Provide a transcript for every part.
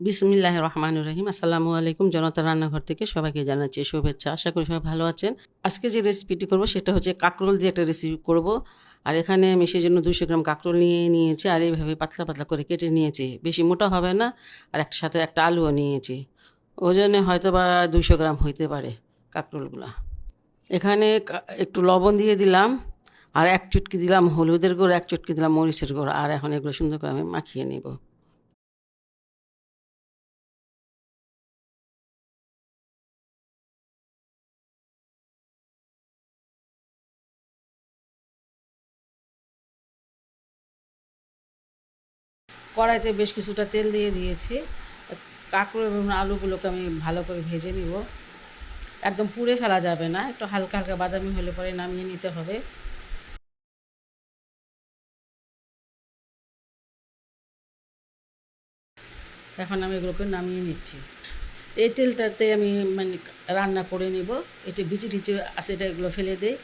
বিসমিল্লাহ রহমান রহিম আসসালামু আলাইকুম জনতা রান্নাঘর থেকে সবাইকে জানাচ্ছি শুভেচ্ছা। আশা করি সবাই ভালো আছেন। আজকে যে রেসিপিটি করব সেটা হচ্ছে কাঁকরোল দিয়ে একটা রেসিপি করব। আর এখানে আমি সেই জন্য দুশো গ্রাম কাঁকরোল নিয়ে নিয়েছি আর এইভাবে পাতলা পাতলা করে কেটে নিয়েছি। বেশি মোটা হবে না আর একটা সাথে একটা আলুও নিয়েছি। ওজনে হয়তো বা দুশো গ্রাম হইতে পারে কাঁকরোলগুলো। এখানে একটু লবণ দিয়ে দিলাম আর এক চুটকি দিলাম হলুদের গুঁড়ো, এক চুটকি দিলাম মরিচের গুঁড়ো। আর এখন এগুলো সুন্দর করে আমি মাখিয়ে নেব। কড়াইতে বেশ কিছুটা তেল দিয়ে দিয়েছি। কাঁকড়ো এবং আলুগুলোকে আমি ভালো করে ভেজে নিব। একদম পুড়ে ফেলা যাবে না, একটু হালকা হালকা বাদামি হলে পরে নামিয়ে নিতে হবে। এখন আমি এগুলোকে নামিয়ে নিচ্ছি। এই তেলটাতে আমি মানে রান্না করে নিব। এটি বিচি টিচি আছে এটা এগুলো ফেলে দিই।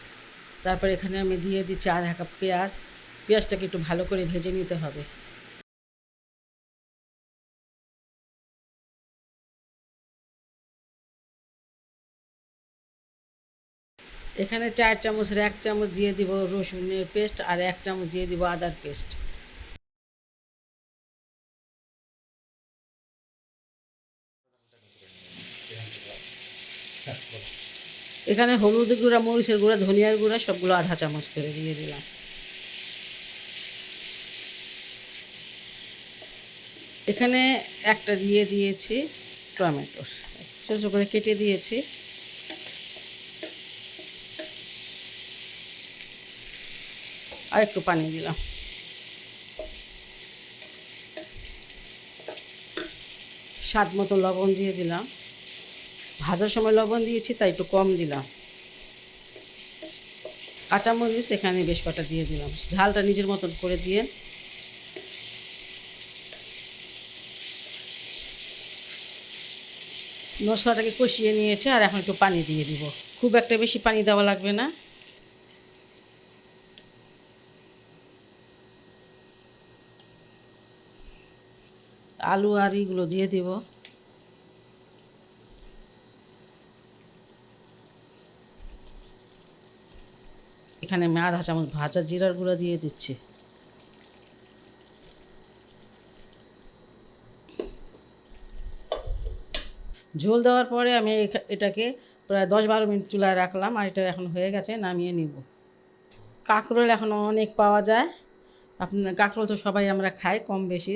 তারপর এখানে আমি দিয়ে দিচ্ছি আধা কাপ পেঁয়াজ। পেঁয়াজটাকে একটু ভালো করে ভেজে নিতে হবে। এখানে চার চামচের এক চামচ দিয়ে দিব রসুনের পেস্ট আর এক চামচ দিয়ে দিব আদার পেস্ট। এখানে হলুদ গুঁড়া, মরিচের গুঁড়া, ধনিয়ার গুঁড়া, সবগুলো আধা চামচ করে দিয়ে দিলাম। এখানে একটা দিয়ে দিয়েছি টমেটো ছোটো ছোটো করে কেটে দিয়েছি। আর একটু পানি দিলাম। স্বাদ মতো লবণ দিয়ে দিলাম। ভাজার সময় লবণ দিয়েছি, তাই একটু কম দিলাম। কাঁচামরিচ এখানে বেশ কটা দিয়ে দিলাম। ঝালটা নিজের মতন করে দিয়ে মশলাটাকে কষিয়ে নিয়েছে আর এখন একটু পানি দিয়ে দিব। খুব একটা বেশি পানি দেওয়া লাগবে না। আলু আর এগুলো দিয়ে দিব। এখানে আমি আধা চামচ ভাজা জিরার গুঁড়া দিয়ে দিচ্ছি। ঝোল দেওয়ার পরে আমি এটাকে প্রায় দশ বারো মিনিট চুলায় রাখলাম আর এটা এখন হয়ে গেছে, নামিয়ে নিব। কাঁকরোল এখন অনেক পাওয়া যায়। আপনার কাঁকরোল তো সবাই আমরা খাই, কম বেশি।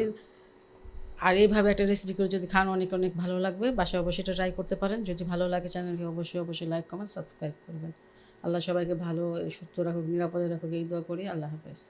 আর এইভাবে একটা রেসিপি করে যদি খান, অনেক অনেক ভালো লাগবে। বাসায় অবশ্যই এটা ট্রাই করতে পারেন। যদি ভালো লাগে চ্যানেলকে অবশ্যই অবশ্যই লাইক কমেন্ট সাবস্ক্রাইব করবেন। আল্লাহ সবাইকে ভালো, সুস্থ রাখুক, নিরাপদে রাখুক, এই দোয়া করি। আল্লাহ হাফেজ।